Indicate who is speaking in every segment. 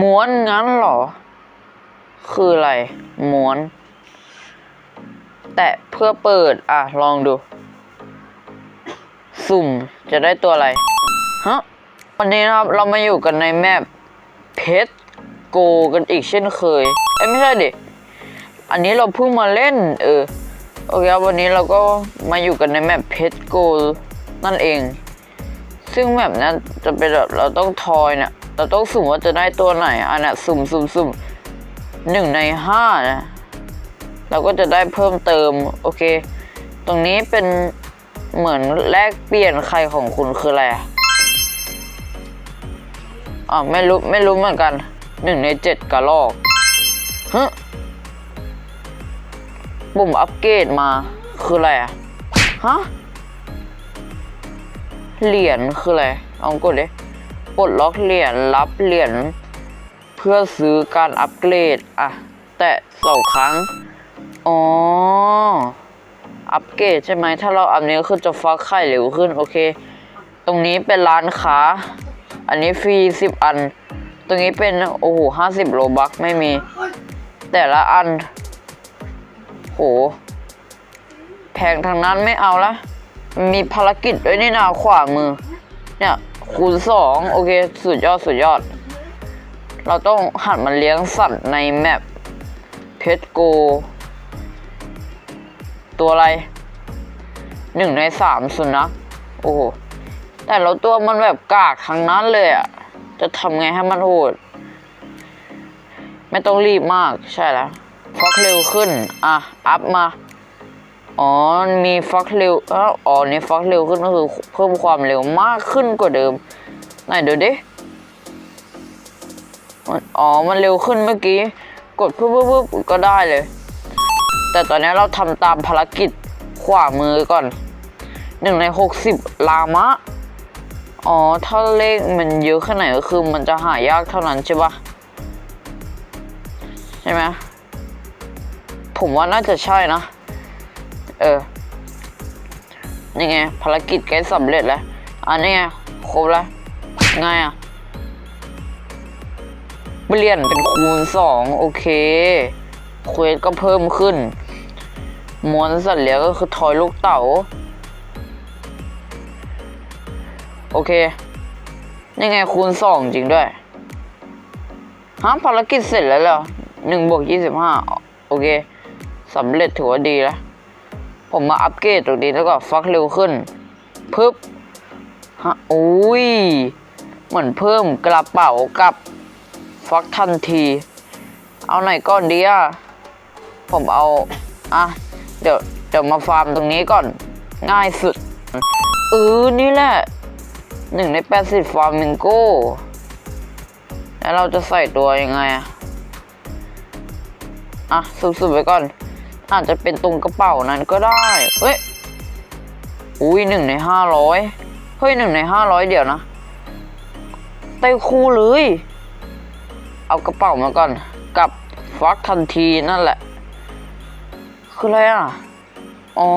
Speaker 1: ม้วนงั้นเหรอ คืออะไร ม้วน แตะเพื่อเปิด อะ ลองดู สุ่มจะได้ตัวอะไร ฮะ วันนี้นะครับ เรามาอยู่กันในแมปเพชรโกกันอีกเช่นเคย เอ้ไม่ใช่ดิ อันนี้เราเพิ่งมาเล่น เออ โอเคครับวันนี้เราก็มาอยู่กันในแมปเพชรโกนั่นเอง ซึ่งแมปนั้นจะเป็นแบบเราต้องทอยเนี่ย เราต้องสุ่มว่าจะได้ตัวไหนอันน่ะสุ่มสุ่มสุ่มหนึ่งในห้านะเราก็จะได้เพิ่มเติม โอเค ตรงนี้เป็นเหมือนแลกเปลี่ยนใครของคุณคืออะไรอะอ่าไม่รู้ไม่รู้เหมือนกันหนึ่งในเจ็ดกระลอกฮะปุ่มอัปเกรดมาคืออะไรอะฮะเหรียญคืออะไรลองกดดิ ปลดล็อกเหรียญรับเหรียญเพื่อซื้อการอัปเกรดอะ แตะสองครั้ง อ๋อ อัปเกรดใช่ไหม ถ้าเราอันนี้ก็คือจะฟักไข่เร็วขึ้น โอเค ตรงนี้เป็นร้านค้า อันนี้ฟรีสิบอัน ตรงนี้เป็น โอ้โหห้าสิบโลบักไม่มี แต่ละอัน โห แพงทางนั้นไม่เอาละ มีภารกิจด้วยนี่นาขวามือ เนี่ย คูณสองโอเค สุดยอดสุดยอด เราต้องหัดมาเลี้ยงสัตว์ในแมปเพชรโก ตัวอะไรหนึ่งในสามสุนัขโอ้โห แต่เราตัวมันแบบกากทั้งนั้นเลยอะจะทำไงให้มันโหด ไม่ต้องรีบมากใช่แล้วฟักเร็วขึ้น อะ อัพมา อ๋อ มีฟักเร็วอ้าวอ๋อนี่ฟักเร็วขึ้นก็คือเพิ่มความเร็วมากขึ้นกว่าเดิม ไหนเดี๋ยวดิอ๋อ มันเร็วขึ้นเมื่อกี้ กดปุ๊บปุ๊บปุ๊บก็ได้เลย แต่ตอนนี้เราทำตามภารกิจขวามือก่อนหนึ่งในหกสิบลามะ อ๋อ ถ้าเลขมันเยอะแค่ไหนก็คือมันจะหายากเท่านั้นใช่ปะใช่ไหมผมว่าน่าจะใช่นะ เออนี่ไงภารกิจใกล้สำเร็จแล้ว อันนี้ไงครบแล้วไงอะ เปลี่ยนเป็นคูณสองโอเค เควสก็เพิ่มขึ้น มวนสัตว์เลี้ยงก็คือทอยลูกเต๋า โอเค นี่ไงคูณสองจริงด้วยฮะภารกิจเสร็จแล้วเหรอหนึ่งบวกยี่สิบห้าโอเคสำเร็จถือว่าดีแล้ว ผมมาอัปเกรดตรงนี้แล้วก็ฟักเร็วขึ้นปึ๊บฮะอุ้ยเหมือนเพิ่มกระเป๋ากับฟักทันที เอาไหนก่อนดีอะผมเอาอะเดี๋ยวเดี๋ยวมาฟาร์มตรงนี้ก่อน ง่ายสุดเออนี่แหละหนึ่งในแปดสิบฟาร์มิงโก้แล้วเราจะใส่ตัวยังไงอะอะสุบๆไปก่อน อาจจะเป็นตรงกระเป๋านั้นก็ได้ เฮ้ย อุ้ยหนึ่งในห้าร้อยเฮ้ยหนึ่งในห้าร้อยเดี๋ยวนะไต้คู่เลย เอากระเป๋ามาก่อน กับฟักทันทีนั่นแหละ คืออะไรอะ อ๋อ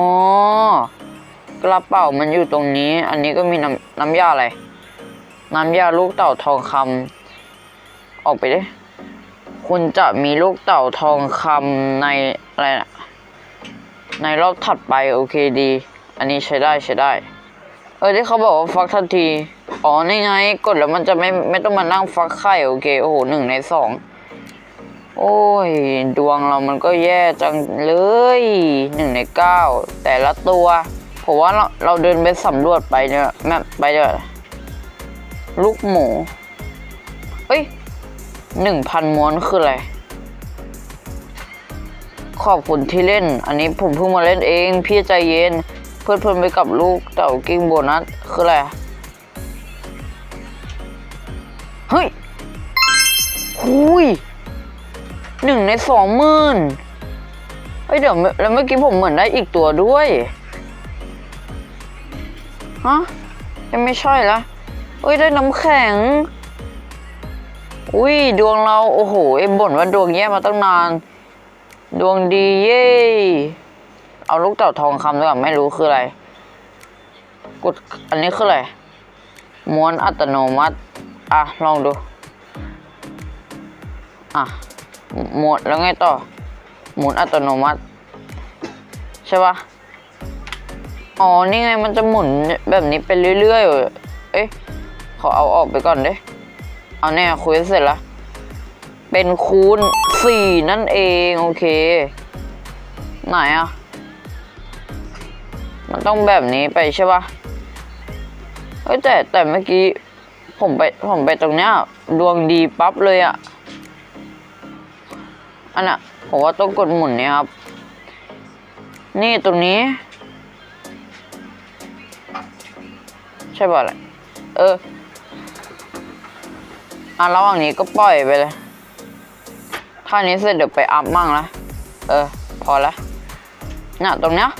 Speaker 1: กระเป๋ามันอยู่ตรงนี้ อันนี้ก็มีน้ำน้ำยาอะไร น้ำยาลูกเต่าทองคำออกไปดิคุณจะมีลูกเต่าทองคำในอะไรนะ ในรอบถัดไปโอเคดี อันนี้ใช้ได้ใช้ได้ เออที่เขาบอกว่าฟักทันที อ๋อนี่ไงกดแล้วมันจะไม่ไม่ต้องมานั่งฟักไข่โอเคโอ้โหหนึ่งในสองโอ้ย ดวงเรามันก็แย่จังเลยหนึ่งในเก้าแต่ละตัวผมว่าเราเราเดินไปสำรวจไปเนี่ยแมปไปเดี๋ยลูกหมูเฮ้ยหนึ่งพันม้วนคืออะไร ขอบคุณที่เล่น อันนี้ผมเพิ่งมาเล่นเอง พี่ใจเย็น เพื่อนเพื่อนไปกับลูกเต่ากิ้งโบนัสคืออะไร เฮ้ยหุยหนึ่งในสองหมื่นเฮ้ยเดี๋ยวแล้วเมื่อกี้ผมเหมือนได้อีกตัวด้วยฮะยังไม่ใช่ละเอ้ยได้น้ำแข็ง อุ้ยดวงเรา โอ้โหไอ้บ่นว่าดวงแย่มาตั้งนาน ดวงดีเย่เอาลูกเต่าทองคำด้วยไม่รู้คืออะไร กดอันนี้คืออะไร ม้วนอัตโนมัติ อะ ลองดู อะหมดแล้วไงต่อ หมุนอัตโนมัติ ใช่ปะอ๋อ นี่ไงมันจะหมุนแบบนี้ไปเรื่อยๆ เอ๊ะ ขอเอาออกไปก่อนเด้เอาแน่คุยเสร็จแล้วเป็นคูณ สี่นั่นเอง โอเค ไหนอะมันต้องแบบนี้ไปใช่ปะเฮ้ยแต่แต่เมื่อกี้ ผมไปผมไปตรงเนี้ย ดวงดีปั๊บเลยอะอันน่ะ ผมว่าต้องกดหมุนเนี่ยครับ นี่ตรงนี้ ใช่ป่ะแหละเอออะระหว่างนี้ก็ปล่อยไปเลย ท่านี้เสร็จเดี๋ยวไปอัพมั่งละเออ พอละน่ะตรงเนี้ย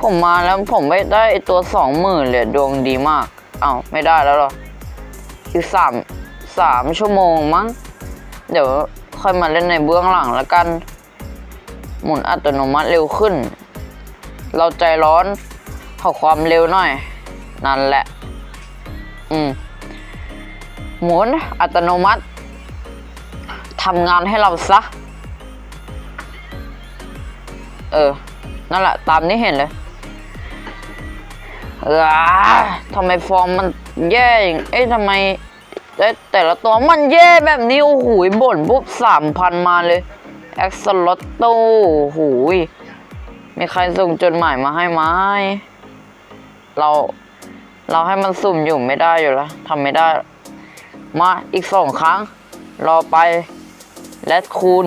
Speaker 1: ผมมาแล้วผมไม่ได้ตัวสองหมื่นเลยดวงดีมากเอ้าไม่ได้แล้วหรออีกสามสามชั่วโมงมั้ง เดี๋ยวค่อยมาเล่นในเบื้องหลังแล้วกัน หมุนอัตโนมัติเร็วขึ้น เราใจร้อนขอความเร็วหน่อย นั่นแหละ อืมหมุนอัตโนมัติ ทำงานให้เราซะ เออ นั่นแหละ ตามที่เห็นเลยเออทำไมฟอร์มมันแย่อย่างเอ๊ะทำไม แต่แต่ละตัวมันแย่แบบนี้ โอ้โหบ่นปุ๊บสามพันมาเลย แอ็กซ์ลอตโต้โอ้โหมีใครส่งจดหมายมาให้ไหมเรา เราให้มันสุ่มอยู่ไม่ได้อยู่แล้วทำไม่ได้ มาอีกสองครั้ง รอไป และคูณ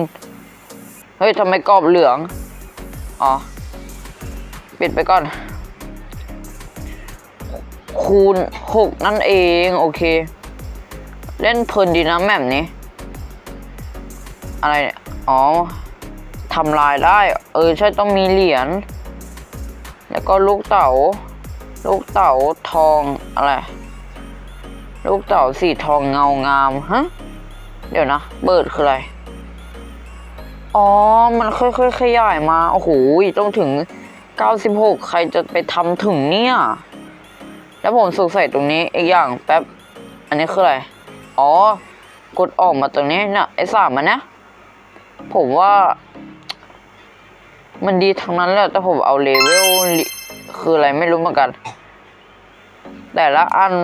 Speaker 1: เฮ้ยทำไมกรอบเหลือง อ๋อ ปิดไปก่อน คูณหกนั่นเอง โอเค เล่นเพลินดีนะแมปนี้ อะไรเนี่ยอ๋อทำลายได้ เออ ใช่ต้องมีเหรียญ แล้วก็ลูกเต๋า ลูกเต๋าทองอะไร ลูกเต๋าสีทองเงางาม ฮะ เดี๋ยวนะ เบิดคืออะไร อ๋อ มันค่อยๆขยายมา โอ้โหต้องถึง 96 ใครจะไปทำถึงเนี่ย แล้วผมสงสัยตรงนี้อีกอย่างแป๊บ อันนี้คืออะไร อ๋อ กดออกมาตรงนี้เนี่ยไอ้สามมันนะ ผมว่า มันดีทั้งนั้นแหละ แต่ผมเอาเลเวลคืออะไรไม่รู้เหมือนกัน แต่ละอัน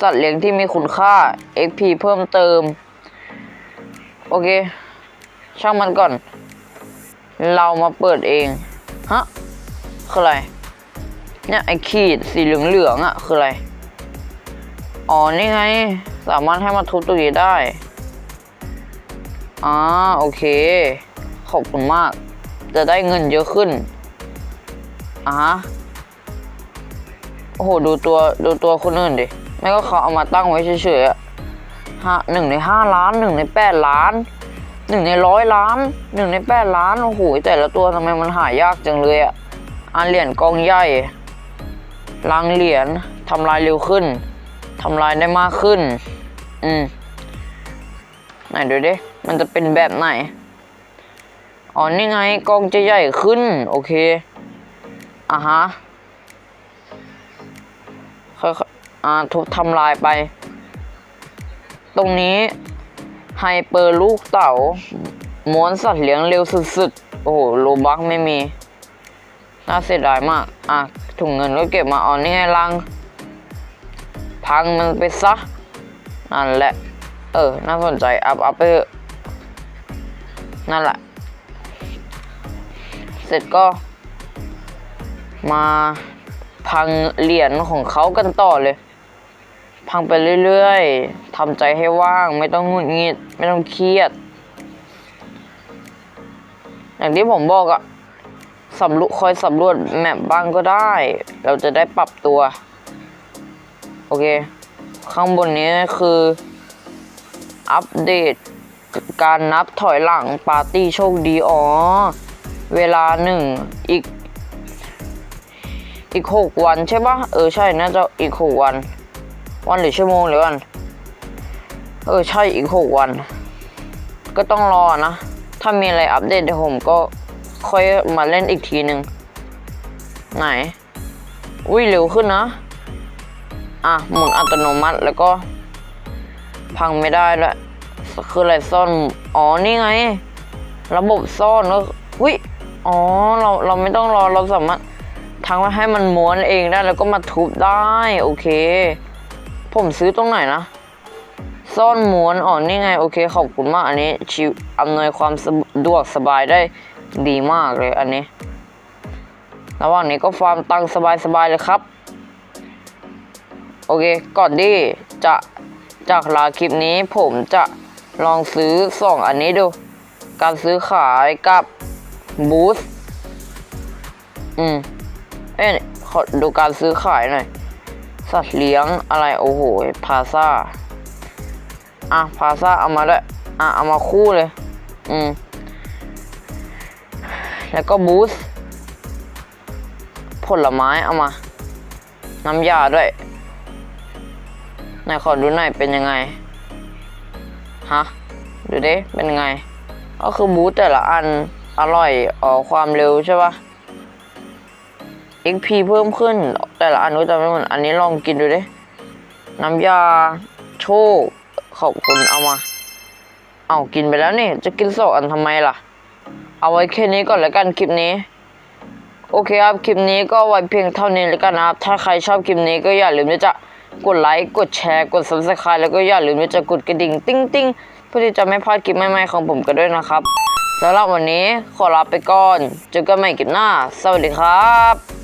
Speaker 1: สัตว์เลี้ยงที่มีคุณค่า XP เพิ่มเติม โอเค ช่างมันก่อน เรามาเปิดเอง ฮะ คืออะไร เนี่ยไอ้ขีดสีเหลืองๆอะ คืออะไร อ๋อ นี่ไง สามารถให้มาทุบตัวนี้ได้อ่าโอเค ขอบคุณมาก จะได้เงินเยอะขึ้นอ่าฮะโอ้โห ดูตัว ดูตัวคนอื่นดิ ไม่ก็เขาเอามาตั้งไว้เฉยๆอะห้าหนึ่งในห้าล้านหนึ่งในแปดล้าน หนึ่งในร้อยล้านหนึ่งในแปดล้านโอ้โหแต่ละตัวทำไมมันหายากจังเลยอะอันเหรียญกองใหญ่ลังเหรียญทำลายเร็วขึ้นทำลายได้มากขึ้น อืมไหนดูดิมันจะเป็นแบบไหนอ๋อนี่ไงกองจะใหญ่ขึ้น โอเคอะฮะค่อยๆอ่าทุบทำลายไป ตรงนี้ ไฮเปอร์ลูกเต๋าม้วนสัตว์เลี้ยงเร็วสุดๆ โอ้โหโลบักไม่มี น่าเสียดายมาก อะ ถุงเงินก็เก็บมาอ๋อนี่ไงลัง พังมันไปซะ นั่นแหละ เออ น่าสนใจ อัพอัพไปนั่นแหละ เสร็จก็ มาพังเหรียญของเขากันต่อเลย พังไปเรื่อยๆทำใจให้ว่างไม่ต้องหงุดหงิด ไม่ต้องเครียด อย่างที่ผมบอกอะสำรวจคอยสำรวจแมปบ้างก็ได้ เราจะได้ปรับตัว โอเค ข้างบนนี้คือ อัปเดต การนับถอยหลังปาร์ตี้โชคดี อ๋อ เวลาหนึ่งอีก อีกหกวันใช่ปะเออ ใช่น่าจะอีกหกวัน วันหรือชั่วโมงหรือวัน เออใช่อีกหกวัน ก็ต้องรอนะ ถ้ามีอะไรอัปเดตเดี๋ยวผมก็ค่อยมาเล่นอีกทีหนึ่งไหน อุ้ยเร็วขึ้นนะ อะ หมุนอัตโนมัติแล้วก็ พังไม่ได้แล้วคืออะไรซ่อน อ๋อ นี่ไง ระบบซ่อนก็วิอ๋อ เรา เราไม่ต้องรอ เราสามารถทางว่าให้มันม้วนเองได้ แล้วก็มาทุบได้ โอเค ผมซื้อตรงไหนนะซ่อนม้วนอ๋อนี่ไง โอเค ขอบคุณมาก อันนี้ชิวอำนวยความสะดวกสบายได้ดีมากเลยอันนี้ระหว่างนี้ก็ฟาร์มตังค์สบายๆเลยครับ โอเค ก่อนที่จะจากลาคลิปนี้ผมจะลองซื้อสองอันนี้ดู การซื้อขายกับบูสอืม เอ้ยขอดูการซื้อขายหน่อย สัตว์เลี้ยงอะไรโอ้โหพาซาอะพาซาเอามาด้วยอะเอามาคู่เลย อืม แล้วก็บูสผลไม้เอามา น้ำยาด้วยไหนขอดูหน่อยเป็นยังไง ฮะ ดูดิ เป็นยังไง ก็คือบูธแต่ละอันอร่อยออกความเร็วใช่ปะ XP เพิ่มขึ้น แต่ละอันก็จะไม่เหมือนอันนี้ลองกินดูดิน้ำยาโชคขอบคุณเอามา เอากินไปแล้วนี่ จะกินสองอันทำไมล่ะ เอาไว้แค่นี้ก่อนแล้วกันคลิปนี้ โอเคครับ คลิปนี้ก็ไว้เพียงเท่านี้แล้วกันนะครับ ถ้าใครชอบคลิปนี้ก็อย่าลืมที่จะกดไลค์ กดแชร์ กด subscribe แล้วก็อย่าลืมที่จะกดกระดิ่งติ้งติ้งเพื่อที่จะไม่พลาดคลิปใหม่ๆของผมกันด้วยนะครับสำหรับวันนี้ขอลาไปก่อนเจอกันใหม่คลิปหน้า สวัสดีครับ